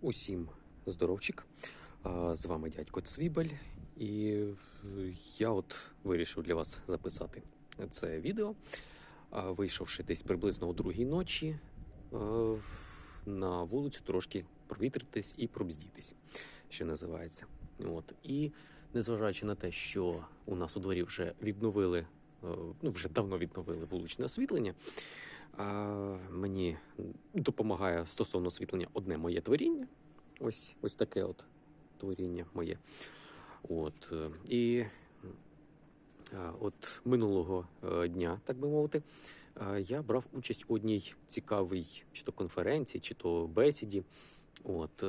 Усім здоровчик. З вами дядько Цвібель, і я от вирішив для вас записати це відео, вийшовши десь приблизно о другій ночі на вулицю трошки провітритись і пробздітись, що називається. От. І незважаючи на те, що у нас у дворі вже відновили, ну вже давно відновили вуличне освітлення. Мені допомагає стосовно освітлення одне моє творіння. Ось ось таке от творіння моє. От, е, і от минулого е, дня, так би мовити, е, я брав участь у одній цікавій чи то конференції, чи то бесіді. От,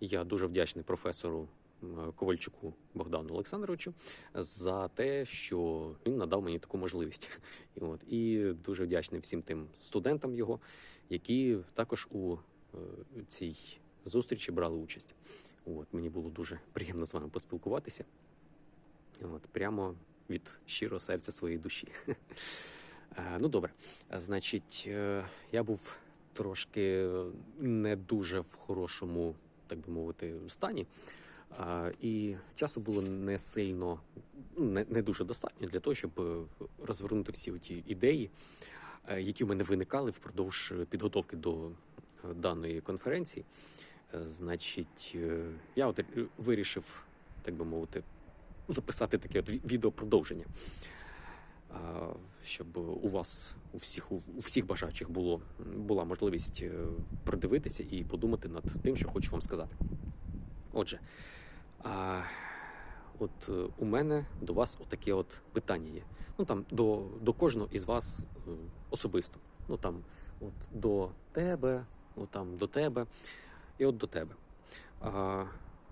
я дуже вдячний професору Ковальчуку Богдану Олександровичу за те, що він надав мені таку можливість. І, от, і дуже вдячний всім тим студентам його, які також у е, цій зустрічі брали участь. От, мені було дуже приємно з вами поспілкуватися. От, прямо від щирого серця своєї душі. Е, Ну, добре. Значить, е, я був трошки не дуже в хорошому, так би мовити, стані. І часу було не сильно, ну, не, не дуже достатньо для того, щоб е, розвернути всі ті ідеї, е, які в мене виникали впродовж підготовки до е, даної конференції. Значить, я от вирішив, так би мовити, записати таке от ві- відеопродовження, щоб у вас, у всіх, у всіх бажаючих було, була можливість продивитися і подумати над тим, що хочу вам сказати. Отже, а, от е, у мене до вас отаке от питання є. Ну там до, до кожного із вас е, особисто. Ну там, от до тебе, от там до тебе, і от до тебе. А,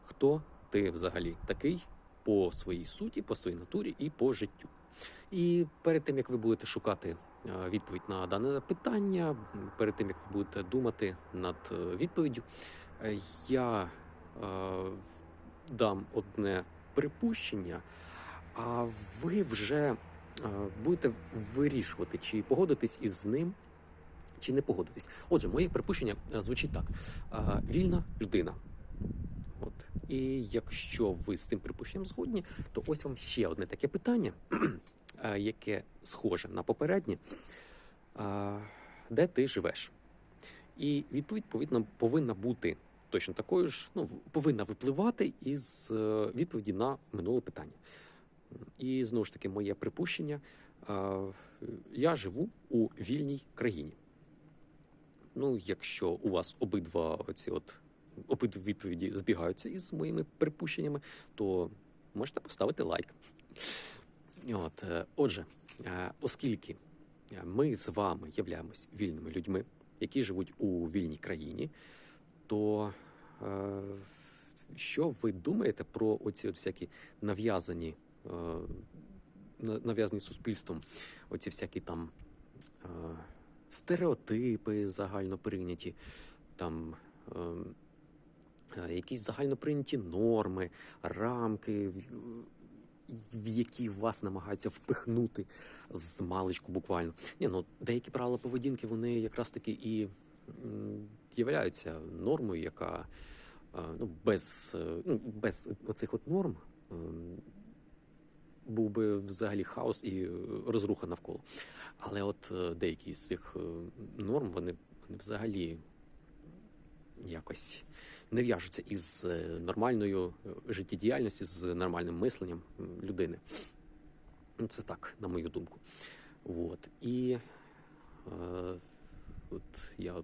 хто ти взагалі такий по своїй суті, по своїй натурі і по життю? І перед тим як ви будете шукати е, відповідь на дане питання, перед тим як ви будете думати над відповіддю, я дам одне припущення, а ви вже е, будете вирішувати, чи погодитись із ним, чи не погодитись. Отже, моє припущення е, звучить так: Е, вільна людина. От. І якщо ви з цим припущенням згодні, то ось вам ще одне таке питання, яке схоже на попереднє. Де ти живеш? І відповідь повинна бути точно такою ж, ну, повинна випливати із е, відповіді на минуле питання. І знову ж таки, моє припущення: е, я живу у вільній країні. Ну, якщо у вас обидва оці от обидві відповіді збігаються із моїми припущеннями, то можете поставити лайк. От, е, отже, оскільки ми з вами являємось вільними людьми, які живуть у вільній країні, то е, що ви думаєте про оці от всякі нав'язані, е, на- нав'язані суспільством, оці всякі там е, стереотипи загально прийняті, там ем, е, якісь загально прийняті норми, рамки, в- які вас намагаються впихнути з маличку буквально. Ні, ну деякі правила поведінки вони якраз таки і являються нормою, яка е, ну, без, е, ну, без оцих от норм ем, був би взагалі хаос і е, розруха навколо. Але от е, деякі з цих е, норм вони, вони взагалі якось не в'яжуться із е, нормальною е, життєдіяльністю, з нормальним мисленням людини. Це так, на мою думку. От. І е, от я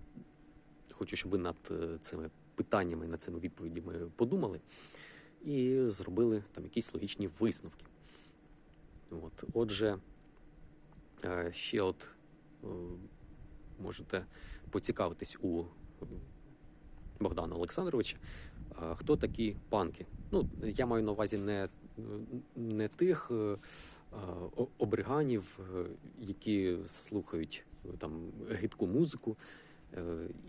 хочу, щоб ви над е, цими питаннями, над цими відповідями подумали і зробили там якісь логічні висновки. От. Отже, е, ще от е, можете поцікавитись у Богдана Олександровича, хто такі панки. Ну, я маю на увазі не, не тих обриганів, які слухають там гидку музику е,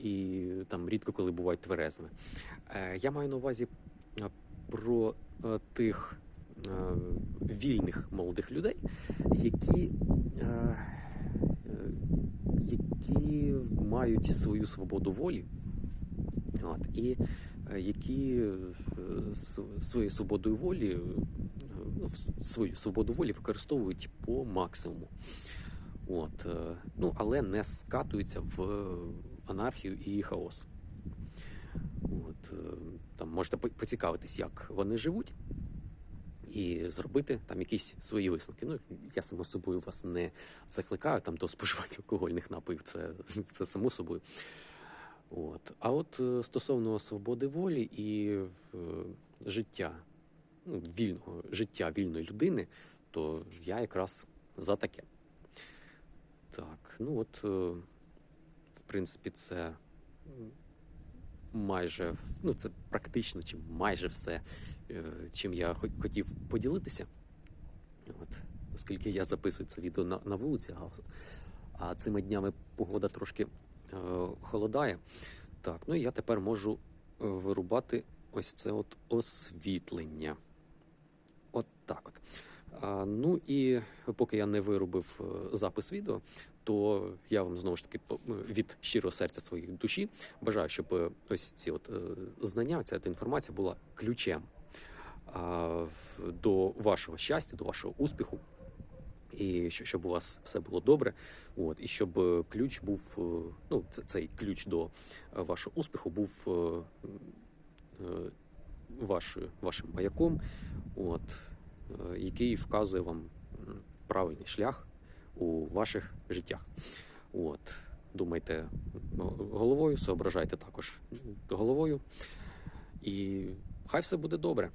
і там рідко коли бувають тверезими. Е, Я маю на увазі е, про тих вільних молодих людей, які, які мають свою свободу волі. От, і які своєю свободою волі, ну, свою свободу волі використовують по максимуму. От, е, ну, але не скатуються в анархію і хаос. От, е, там можете поцікавитись, як вони живуть, і зробити там якісь свої висновки. Ну, я само собою вас не закликаю там до споживання алкогольних напоїв, це, це само собою. От. А от е, стосовно свободи волі і е, життя, ну, вільного життя вільної людини, то я якраз за таке. Так, ну от, е, в принципі, це майже, ну, це практично чи майже все, е, чим я хотів поділитися. От, оскільки я записую це відео на, на вулиці, а, цими днями погода трошки е, холодає. Так, ну і я тепер можу е, вирубати ось це от освітлення. От так от. Ну і поки я не виробив е, запис відео, то я вам знову ж таки е, від щирого серця своєї душі бажаю, щоб е, ось ці от знання, ця інформація була ключем до вашого щастя, до вашого успіху. І щоб у вас все було добре, от і щоб ключ був, ну цей ключ до вашого успіху був вашою, вашим маяком, от, який вказує вам правильний шлях у ваших життях. От, думайте головою, соображайте також головою, і хай все буде добре.